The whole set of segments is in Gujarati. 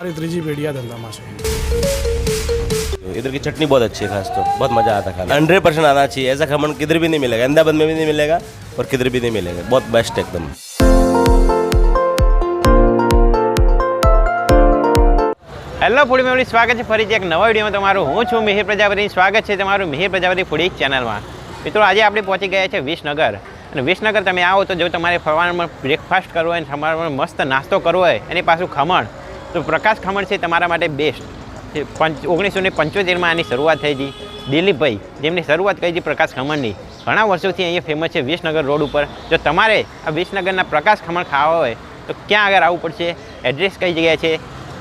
મારી ત્રીજી પેઢી આ ધંધામાં છે इधर की चटनी बहुत अच्छी है खास तो बहुत मज़ा आता खाना हंड्रेड परसेंट आना चाहिए ऐसा खमन किधर भी नहीं मिलेगा अहमदाबाद में भी नहीं मिलेगा और किधर भी नहीं मिलेगा बहुत बेस्ट है एकदम હેલો ફૂડી મેમરી સ્વાગત છે ફરીથી એક નવા વિડીયોમાં તમારું હું છું મિહિર પ્રજાપતિ સ્વાગત છે તમારું મિહિર પ્રજાપતિ ફૂડી ચેનલમાં મિત્રો આજે આપણે પહોંચી ગયા છે વિસનગર અને વિસનગર તમે આવો તો જો તમારે ફરવામાં બ્રેકફાસ્ટ કરવો હોય અને તમારે મસ્ત નાસ્તો કરવો હોય એની પાછું ખમણ તો પ્રકાશ ખમણ છે તમારા માટે બેસ્ટ પંચ, ઓગણીસો ને પંચોતેરમાં આની શરૂઆત થઈ હતી. દિલીપભાઈ જેમની શરૂઆત કરી હતી પ્રકાશ ખમણની, ઘણા વર્ષોથી અહીંયા ફેમસ છે વિસનગર રોડ ઉપર. જો તમારે આ વિસનગરના પ્રકાશ ખમણ ખાવા હોય, તો ક્યાં આગળ આવવું પડશે? એડ્રેસ કઈ જગ્યાએ છે?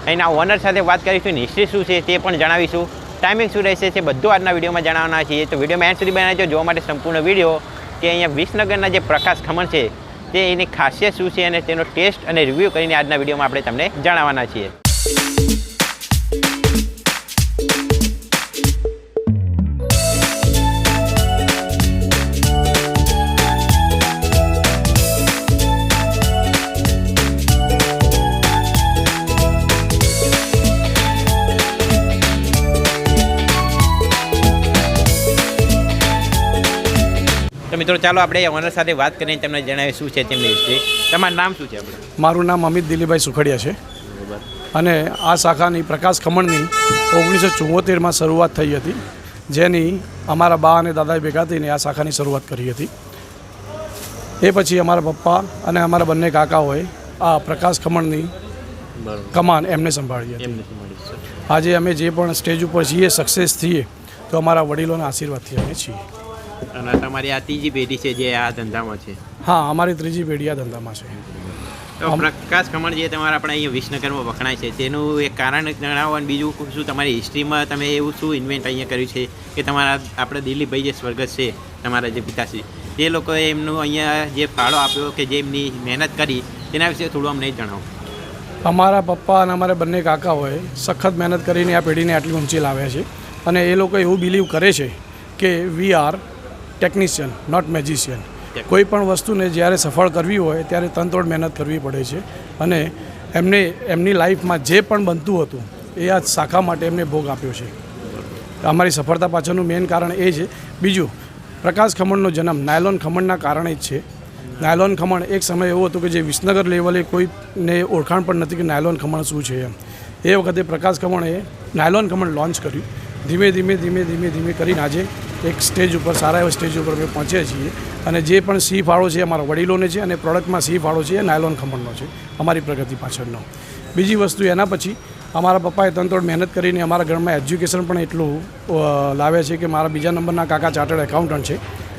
અહીંના ઓનર સાથે વાત કરીશું હિસ્ટ્રી શું છે તે પણ જણાવીશું. ટાઈમિંગ શું રહેશે છે બધું આજના વિડીયોમાં જણાવવાના છીએ. તો વિડીયોમાં એન્ડ સુધી બનાવજો જોવા માટે સંપૂર્ણ વીડિયો. કે અહીંયા વિસનગરના જે પ્રકાશ ખમણ છે તે એની ખાસિયત શું છે અને તેનો ટેસ્ટ અને રિવ્યૂ કરીને આજના વિડીયોમાં આપણે તમને જણાવવાના છીએ. મિત્રો ચાલો આપણે ઓનર સાથે વાત કરીને તમને જણાવીએ શું છે તેમની હિસ્ટ્રી તમારું નામ શું છે આપણે? મારું નામ અમિત દિલીપભાઈ સુખડિયા છે. અને આ શાખાની પ્રકાશ ખમણની ઓગણીસો ચુમ્મોતેરમાં શરૂઆત થઈ હતી જેની અમારા બા અને દાદાએ ભેગા થઈને આ શાખાની શરૂઆત કરી હતી. એ પછી અમારા પપ્પા અને અમારા બંને કાકાઓએ આ પ્રકાશ ખમણની કમાન એમને સંભાળી હતી. આજે અમે જે પણ સ્ટેજ ઉપર છીએ સક્સેસ થઈએ તો અમારા વડીલોના આશીર્વાદથી અમે છીએ. અને તમારી આ ત્રીજી પેઢી છે જે આ ધંધામાં છે. હા અમારી ત્રીજી પેઢી આ ધંધામાં છે. તો પ્રકાશ ખમણ જે તમારા આપણે અહીંયા વિસનગરમાં વખણાય છે તેનું એક કારણ જણાવો અને બીજું શું તમારી હિસ્ટ્રીમાં તમે એવું શું ઇન્વેન્ટ અહીંયા કર્યું છે કે તમારા આપણે દિલીપભાઈ જે સ્વર્ગસ્થ છે તમારા જે પિતાશ્રી તે લોકોએ એમનું અહીંયા જે ફાળો આપ્યો કે જે એમની મહેનત કરી તેના વિશે થોડું અમને જણાવો. અમારા પપ્પા અને અમારા બંને કાકાઓએ સખત મહેનત કરીને આ પેઢીને આટલી ઊંચી લાવ્યા છે. અને એ લોકો એવું બિલીવ કરે છે કે we are technician not magician કોઈ પણ વસ્તુને જ્યારે સફળ કરવી હોય ત્યારે તનતોડ મહેનત કરવી પડે છે. અને એમને એમની લાઈફમાં જે પણ બનતું હતું એ આ શાખા માટે એમને ભોગ આપ્યો છે. અમારી સફળતા પાછળનું મેઇન કારણ એ છે. બીજું પ્રકાશ ખમણનો જન્મ નાયલોન ખમણના કારણે જ છે. નાયલોન ખમણ એક સમય એવો હતો કે જે વિસનગર લેવલે કોઈને ઓળખાણ પણ નથી કે નાયલોન ખમણ શું છે એમ. એ વખતે પ્રકાશ ખમણે નાયલોન ખમણ લોન્ચ કર્યું. ધીમે ધીમે ધીમે ધીમે ધીમે કરીને આજે એક સ્ટેજ ઉપર સારા એવા સ્ટેજ ઉપર અમે પહોંચ્યા છીએ. અને જે પણ સી ફાળો છે અમારા વડીલોને છે અને પ્રોડક્ટમાં સી ફાળો છે એ નાયલોન ખમણનો છે અમારી પ્રગતિ પાછળનો. બીજી વસ્તુ એના પછી અમારા પપ્પાએ તંતોડ મહેનત કરીને અમારા ઘરમાં એજ્યુકેશન પણ એટલું લાવ્યા છે કે મારા બીજા નંબરના કાકા ચાર્ટર્ડ એકાઉન્ટન્ટ છે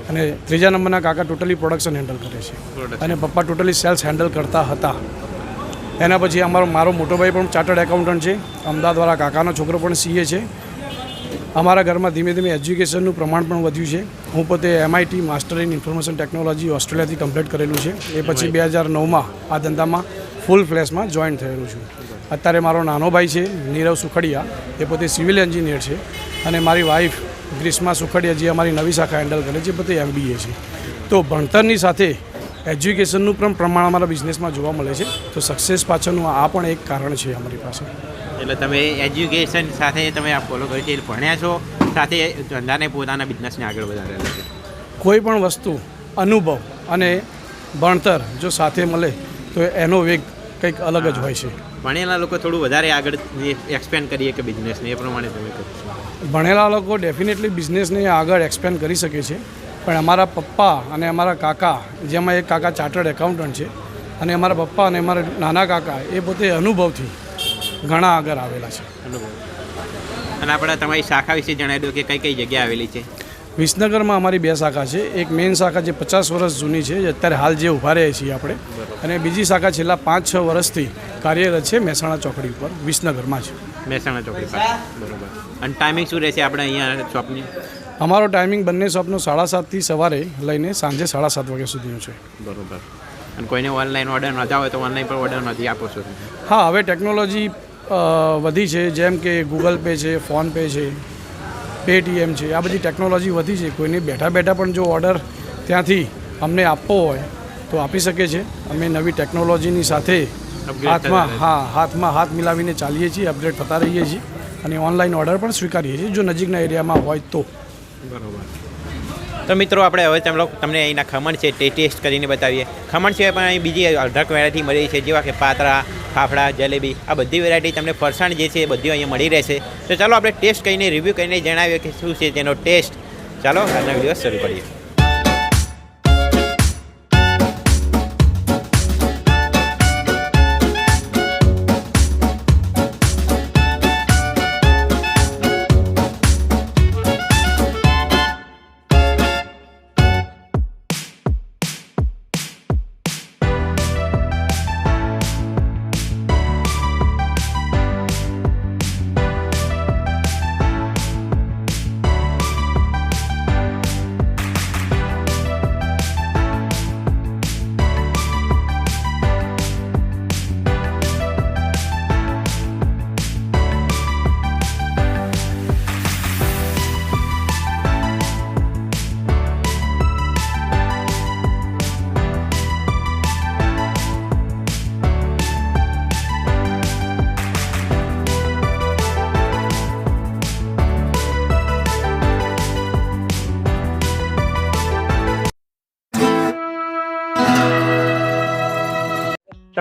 અને ત્રીજા નંબરના કાકા ટોટલી પ્રોડક્શન હેન્ડલ કરે છે. અને પપ્પા ટોટલી સેલ્સ હેન્ડલ કરતા હતા. એના પછી અમારો મારો મોટો ભાઈ પણ ચાર્ટર્ડ એકાઉન્ટન્ટ છે. અમદાવાદવાળા કાકાનો છોકરો પણ સીએ છે. અમારા ઘરમાં ધીમે ધીમે એજ્યુકેશનનું પ્રમાણ પણ વધ્યું છે. હું પોતે MIT master in information technology ઓસ્ટ્રેલિયાથી complete કરેલું છે. એ પછી બે હજાર નવમાં આ ધંધામાં ફૂલ ફ્લેશમાં જોઈન થયેલું છું. અત્યારે મારો નાનો ભાઈ છે નીરવ સુખડિયા. એ પોતે સિવિલ એન્જિનિયર છે અને મારી વાઈફ ગ્રીષ્મા સુખડિયા જે અમારી નવી શાખા હેન્ડલ કરે છે પોતે એમબીએ છે. તો ભણતરની સાથે એજ્યુકેશનનું પણ પ્રમાણ અમારા બિઝનેસમાં જોવા મળે છે. તો સક્સેસ પાછળનું આ પણ એક કારણ છે અમારી પાસે. એટલે તમે એજ્યુકેશન સાથે તમે આ ફોલો કરી છે ભણ્યા છો. સાથે ધંધાને પોતાના બિઝનેસને આગળ વધારેલા છે. કોઈ પણ વસ્તુ અનુભવ અને ભણતર જો સાથે મળે તો એનો વેગ કંઈક અલગ જ હોય છે. ભણેલા લોકો થોડું વધારે આગળ એક્સપેન્ડ કરીએ કે બિઝનેસને એ પ્રમાણે તમે કરો ભણેલા લોકો ડેફિનેટલી બિઝનેસને આગળ એક્સપેન્ડ કરી શકે છે પણ અમારા પપ્પા અને અમારા કાકા જેમાં એક કાકા ચાર્ટર્ડ એકાઉન્ટન્ટ છે અને અમારા પપ્પા અને અમારા નાના કાકા એ પોતે અનુભવથી ઘણા આગળ આવેલા છે. અને આપણે તમારી શાખા વિશે જણાવી દો કે કઈ કઈ જગ્યા આવેલી છે? વિસનગરમાં અમારી બે શાખા છે. એક મેઇન શાખા જે પચાસ વર્ષ જૂની છે જે અત્યારે હાલ જે ઊભા રહ્યા છીએ આપણે. અને બીજી શાખા છેલ્લા પાંચ છ વર્ષથી કાર્યરત છે મહેસાણા ચોકડી ઉપર વિસનગરમાં છે. મહેસાણા ચોકડી પર. બરોબર. અને ટાઈમિંગ શું રહેશે આપણે અહીંયા શોપની? અમારો ટાઈમિંગ બંને શોપનો સાડા સાતથી સવારે લઈને સાંજે સાડા સાત વાગ્યા સુધીનો છે. બરોબર. અને કોઈને ઓનલાઈન ઓર્ડર નતા હોય તો ઓનલાઈન પર ઓર્ડર નથી આપો છો હા હવે ટેકનોલોજી વધી છે જેમ કે ગૂગલ પે છે ફોનપે છે પેટીએમ છે આ બધી ટેકનોલોજી વધી છે. કોઈને બેઠા બેઠા પણ જો ઓર્ડર ત્યાંથી અમને આપવો હોય તો આપી શકે છે. અમે નવી ટેકનોલોજીની સાથે હાથમાં હા હાથમાં હાથ મિલાવીને ચાલીએ છીએ અપગ્રેડ થતા રહીએ છીએ અને ઓનલાઈન ઓર્ડર પણ સ્વીકારીએ છીએ જો નજીકના એરિયામાં હોય તો. બરોબર. તો મિત્રો, આપણે હવે તમે તમને અહીંના ખમણ છે, તે ટેસ્ટ કરીને બતાવીએ. ખમણ સિવાય પણ અહીં બીજી અઢળક વેરાયટી મળી છે, જેવા કે પાતરા, ફાફડા, જલેબી. આ બધી વેરાયટી તમને ફરસાણ જે છે એ બધી અહીંયા મળી રહેશે. તો ચાલો આપણે ટેસ્ટ કરીને રિવ્યૂ કરીને જણાવીએ કે શું છે તેનો ટેસ્ટ ચાલો, આજના વીડિયો શરૂ કરીએ.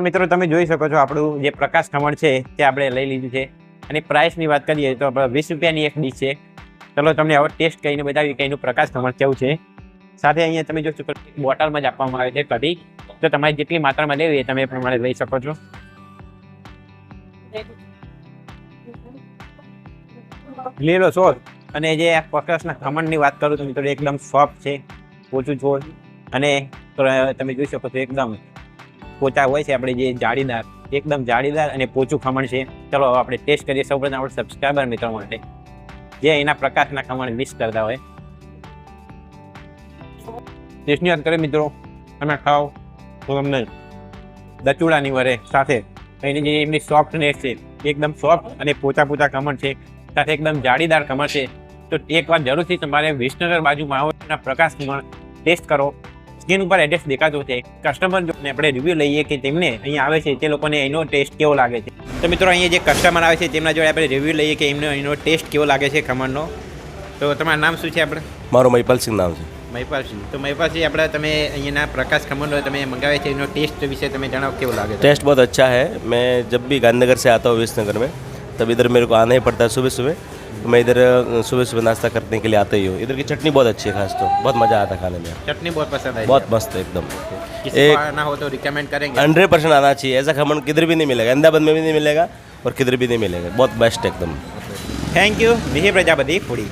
તો મિત્રો તમે જોઈ શકો છો આપણું જે પ્રકાશ ખમણ છે, તે આપણે લઈ લીધું છે. અને પ્રાઇસની વાત કરીએ તો આપણે વીસ રૂપિયાની એક ડીશ છે. ચલો તમને હવે ટેસ્ટ કરીને બતાવીએ કે એનું પ્રકાશ ખમણ કેવું છે. સાથે અહીંયા તમે જોશો કે બોટલમાં જ આપવામાં આવે છે કઢી. તો તમારે જેટલી માત્રામાં લેવી એ તમે પ્રમાણે લઈ શકો છો. લીલો સોસ. અને જે પ્રકાશના ખમણની વાત કરું તો મિત્રો એકદમ સોફ્ટ છે, ઓછું છોડ. અને તમે જોઈ શકો છો એકદમ પોચા હોય છે, આપણે જે જાળીદાર, એકદમ જાળીદાર અને પોચું ખમણ છે. ચલો આપણે ટેસ્ટ કરીએ. સૌપ્રથમ આપણે સબસ્ક્રાઈબર મિત્રો માટે, જે એના પ્રકાશના ખમણ મિસ કરતા હોય. ટેસ્ટની વાત કરીએ મિત્રો, તમે ખાઓ તો તમને દચુડાની વરે સાથે એની જે એમની સોફ્ટનેસ છે, એકદમ સોફ્ટ અને પોચા પોચા ખમણ છે, સાથે એકદમ જાળીદાર ખમણ છે. તો એકવાર જરૂરથી તમારે વિસનગર બાજુમાં આવો, એના પ્રકાશ ટેસ્ટ કરો. સ્ક્રીન ઉપર એડ્રેસ દેખાતો છે કસ્ટમર જોને આપણે રિવ્યૂ લઈએ કે તેમને અહીંયા આવે છે તે લોકોને એનો ટેસ્ટ કેવો લાગે છે તો મિત્રો અહીંયા જે કસ્ટમર આવે છે તેમના જોડે આપણે રિવ્યૂ લઈએ કે એમનો એનો ટેસ્ટ કેવો લાગે છે ખમણનો તો તમારું નામ શું છે આપણે મારું મહિપાલસિંહ નામ છે મહિપાલસિંહ તો મહિપાલસિંહ આપણે તમે અહીંયાના પ્રકાશ ખમણનો તમે મંગાવે છે એનો ટેસ્ટ વિશે તમે જણાવો કેવો લાગે છે टेस्ट बहुत अच्छा है मैं जब भी गांधीनगर से आता हूँ विसनगर में तब इधर मेरे को आना ही पड़ता है सुबह सुबह तो मैं इधर सुबह सुबह नाश्ता करने के लिए आता ही हूँ। इधर की चटनी बहुत अच्छी है खास तो। बहुत मज़ा आता खाने में। चटनी बहुत पसंद है बहुत मस्त है एकदम। एक आना हो तो रिकमेंड करेंगे। हंड्रेड परसेंट आना चाहिए। ऐसा खमन किधर भी नहीं मिलेगा। अहमदाबाद में भी नहीं मिलेगा और किधर भी नहीं मिलेगा। बहुत बेस्ट एकदम। थैंक यू विजय प्रजापति पूरी।